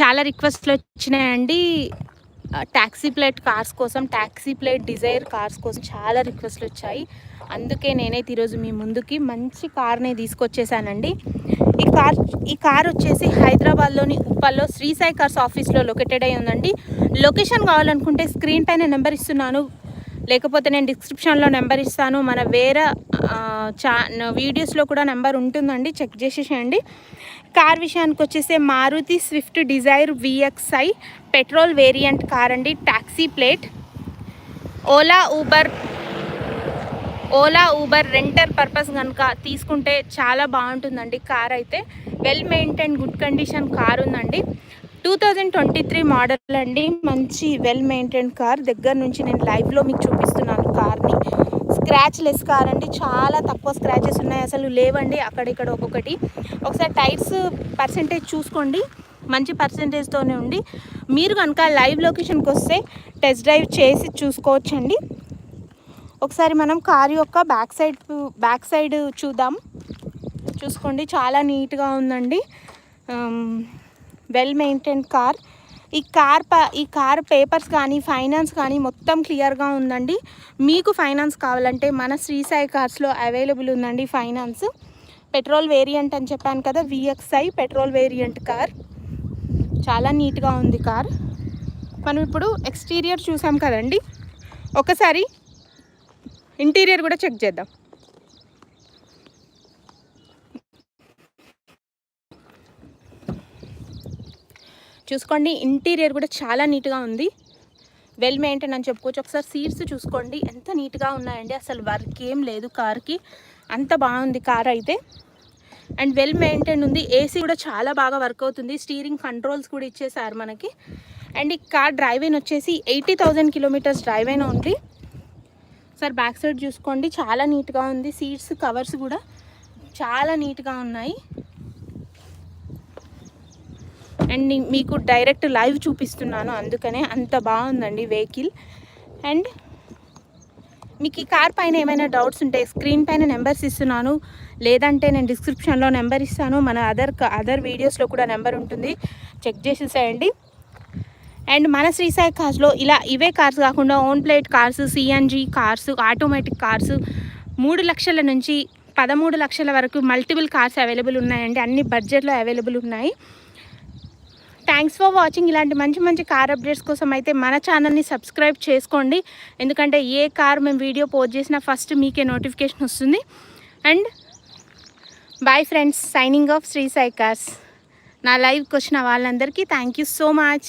చాలా రిక్వెస్ట్లు వచ్చినాయండి. ట్యాక్సీ ప్లేట్ కార్స్ కోసం ట్యాక్సీ ప్లేట్ డిజైర్ కార్స్ కోసం చాలా రిక్వెస్ట్లు వచ్చాయి. అందుకే నేనైతే ఈరోజు మీ ముందుకి మంచి కార్నే తీసుకొచ్చేసానండి. ఈ కార్ ఈ కార్ వచ్చేసి హైదరాబాద్లోని ఉప్పల్లో శ్రీ సాయి కార్స్ ఆఫీస్లో లొకేటెడ్ అయి ఉందండి. లొకేషన్ కావాలనుకుంటే స్క్రీన్ పైన నెంబర్ ఇస్తున్నాను. లేకపోతే నేను డిస్క్రిప్షన్లో నెంబర్ ఇస్తాను. మన వేరే చా వీడియోస్లో కూడా నెంబర్ ఉంటుందండి. చెక్ చేసేసేయండి. కార్ విషయానికి వచ్చేసి Maruti Swift Dzire VXI petrol variant car అండి. Taxi plate. Ola Uber Ola Uber renter purpose కనుక తీసుకుంటే చాలా బాగుంటుందండి కార్ అయితే. Well maintain good condition car ఉందండి. Two thousand twenty three model అండి. మంచి వెల్ మెయింటైన్ కార్. దగ్గర నుంచి నేను లైవ్లో మీకు చూపిస్తున్నాను కార్ని. స్క్రాచ్ లెస్ కార్ అండి చాలా తక్కువ స్క్రాచెస్ ఉన్నాయి. అసలు లేవండి అక్కడిక్కడ ఒక్కొక్కటి. ఒకసారి టైర్స్ పర్సంటేజ్ చూసుకోండి. మంచి పర్సంటేజ్తోనే ఉండి. మీరు కనుక లైవ్ లొకేషన్కి వస్తే టెస్ట్ డ్రైవ్ చేసి చూసుకోవచ్చండి. ఒకసారి మనం కార్ యొక్క బ్యాక్ సైడ్ బ్యాక్ సైడ్ చూద్దాం. చూసుకోండి. చాలా నీట్గా ఉందండి. Well maintain car. ఈ కార్ ప ఈ కార్ పేపర్స్ కానీ ఫైనాన్స్ కానీ మొత్తం క్లియర్గా ఉందండి. మీకు ఫైనాన్స్ కావాలంటే మన శ్రీ సాయి కార్స్లో అవైలబుల్ ఉందండి ఫైనాన్స్. పెట్రోల్ వేరియంట్ అని చెప్పాను కదా విఎక్స్ఐ పెట్రోల్ వేరియంట్ కార్. చాలా నీట్గా ఉంది కార్. మనం ఇప్పుడు ఎక్స్టీరియర్ చూసాం కదండి. ఒకసారి ఇంటీరియర్ కూడా చెక్ చేద్దాం. చూసుకోండి. ఇంటీరియర్ కూడా చాలా నీట్గా ఉంది. వెల్ మెయింటైన్ అని చెప్పుకోవచ్చు. ఒకసారి సీట్స్ చూసుకోండి. ఎంత నీట్గా ఉన్నాయండి. అసలు వర్క్ ఏం లేదు కార్కి. అంత బాగుంది కార్ అయితే. అండ్ వెల్ మెయింటైన్ ఉంది. ఏసీ కూడా చాలా బాగా వర్క్ అవుతుంది. స్టీరింగ్ కంట్రోల్స్ కూడా ఇచ్చేసారు మనకి. అండ్ ఈ కార్ డ్రైవ్ అయిన వచ్చేసి ఎయిటీ థౌజండ్ కిలోమీటర్స్ డ్రైవ్ అయిన ఉంది సార్ బ్యాక్ సైడ్ చూసుకోండి. చాలా నీట్గా ఉంది. సీట్స్ కవర్స్ కూడా చాలా నీట్గా ఉన్నాయి. అండ్ మీకు డైరెక్ట్ లైవ్ చూపిస్తున్నాను అందుకనే అంత బాగుందండి వెహికల్. అండ్ మీకు ఈ కార్ పైన ఏమైనా డౌట్స్ ఉంటే స్క్రీన్ పైన నెంబర్స్ ఇస్తున్నాను. లేదంటే నేను డిస్క్రిప్షన్లో నెంబర్ ఇస్తాను. మన అదర్ అదర్ వీడియోస్లో కూడా నెంబర్ ఉంటుంది. చెక్ చేసేసేయండి. అండ్ మన శ్రీసాయి కార్స్లో ఇలా ఇవే కార్స్ కాకుండా own plate cars CNG cars automatic cars మూడు లక్షల నుంచి పదమూడు లక్షల వరకు మల్టిపుల్ కార్స్ అవైలబుల్ ఉన్నాయండి. అన్ని బడ్జెట్లో అవైలబుల్ ఉన్నాయి. థ్యాంక్స్ ఫర్ వాచింగ్ ఇలాంటి మంచి మంచి కార్ అప్డేట్స్ కోసం అయితే మన ఛానల్ని సబ్స్క్రైబ్ చేసుకోండి. ఎందుకంటే ఏ కార్ మేము వీడియో పోస్ట్ చేసినా ఫస్ట్ మీకే నోటిఫికేషన్ వస్తుంది. And bye friends signing off Sri cars నా లైవ్కి వచ్చిన వాళ్ళందరికీ థ్యాంక్ యూ సో మచ్